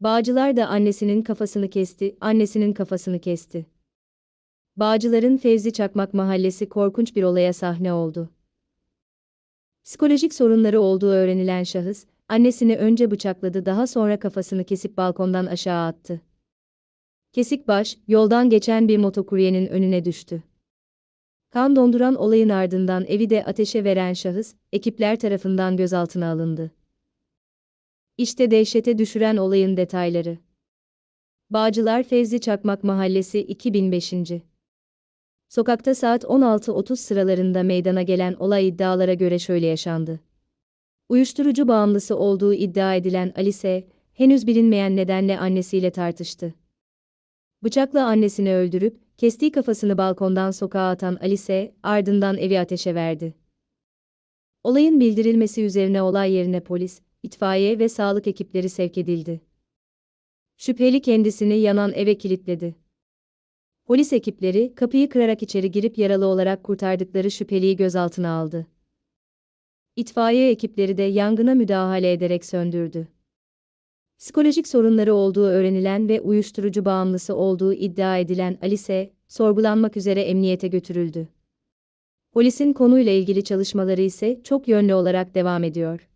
Bağcılar da annesinin kafasını kesti, annesinin kafasını kesti. Bağcıların Fevzi Çakmak mahallesi korkunç bir olaya sahne oldu. Psikolojik sorunları olduğu öğrenilen şahıs, annesini önce bıçakladı daha sonra kafasını kesip balkondan aşağı attı. Kesik baş, yoldan geçen bir motokuryenin önüne düştü. Kan donduran olayın ardından evi de ateşe veren şahıs, ekipler tarafından gözaltına alındı. İşte dehşete düşüren olayın detayları. Bağcılar Fevzi Çakmak Mahallesi 2005. Sokakta saat 16.30 sıralarında meydana gelen olay iddialara göre şöyle yaşandı. Uyuşturucu bağımlısı olduğu iddia edilen Alice, henüz bilinmeyen nedenle annesiyle tartıştı. Bıçakla annesini öldürüp, kestiği kafasını balkondan sokağa atan Alice, ardından evi ateşe verdi. Olayın bildirilmesi üzerine olay yerine polis, itfaiye ve sağlık ekipleri sevk edildi. Şüpheli kendisini yanan eve kilitledi. Polis ekipleri kapıyı kırarak içeri girip yaralı olarak kurtardıkları şüpheliyi gözaltına aldı. İtfaiye ekipleri de yangına müdahale ederek söndürdü. Psikolojik sorunları olduğu öğrenilen ve uyuşturucu bağımlısı olduğu iddia edilen Alice, sorgulanmak üzere emniyete götürüldü. Polisin konuyla ilgili çalışmaları ise çok yönlü olarak devam ediyor.